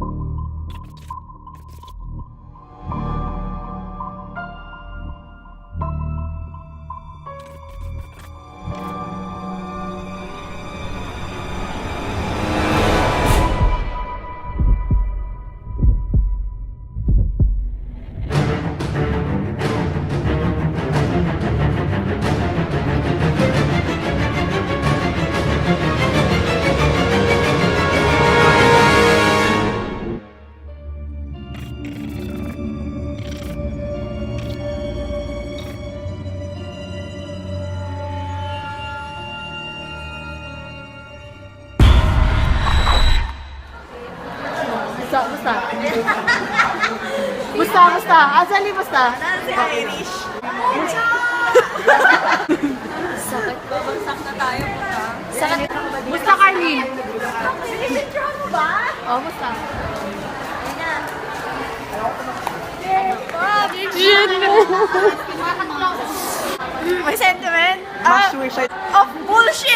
you Musta, musta? Musta, musta? Asali, musta? Si Irish. Sakit. Bagsak na tayo puta. Sakit. Musta, Carly? Sinipicturean mo ba? Oh, musta? May sentiment? Ah, of bullshit!